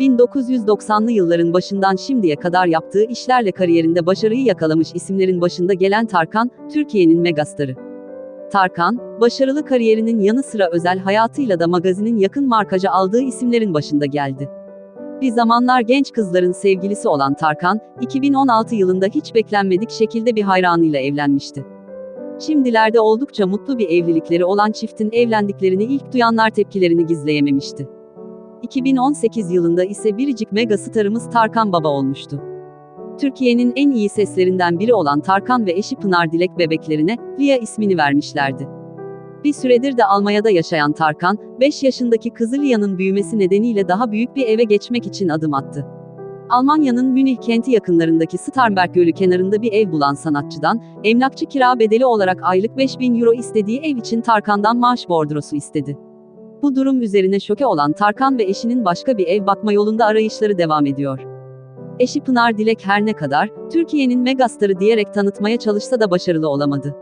1990'lı yılların başından şimdiye kadar yaptığı işlerle kariyerinde başarıyı yakalamış isimlerin başında gelen Tarkan, Türkiye'nin megastarı. Tarkan, başarılı kariyerinin yanı sıra özel hayatıyla da magazinin yakın markaja aldığı isimlerin başında geldi. Bir zamanlar genç kızların sevgilisi olan Tarkan, 2016 yılında hiç beklenmedik şekilde bir hayranıyla evlenmişti. Şimdilerde oldukça mutlu bir evlilikleri olan çiftin evlendiklerini ilk duyanlar tepkilerini gizleyememişti. 2018 yılında ise biricik mega starımız Tarkan Baba olmuştu. Türkiye'nin en iyi seslerinden biri olan Tarkan ve eşi Pınar Dilek bebeklerine Lia ismini vermişlerdi. Bir süredir de Almanya'da yaşayan Tarkan, 5 yaşındaki kızı Lia'nın büyümesi nedeniyle daha büyük bir eve geçmek için adım attı. Almanya'nın Münih kenti yakınlarındaki Starnberg Gölü kenarında bir ev bulan sanatçıdan, emlakçı kira bedeli olarak aylık 5000 euro istediği ev için Tarkan'dan maaş bordrosu istedi. Bu durum üzerine şoke olan Tarkan ve eşinin başka bir ev bakma yolunda arayışları devam ediyor. Eşi Pınar Dilek her ne kadar, Türkiye'nin megastarı diyerek tanıtmaya çalışsa da başarılı olamadı.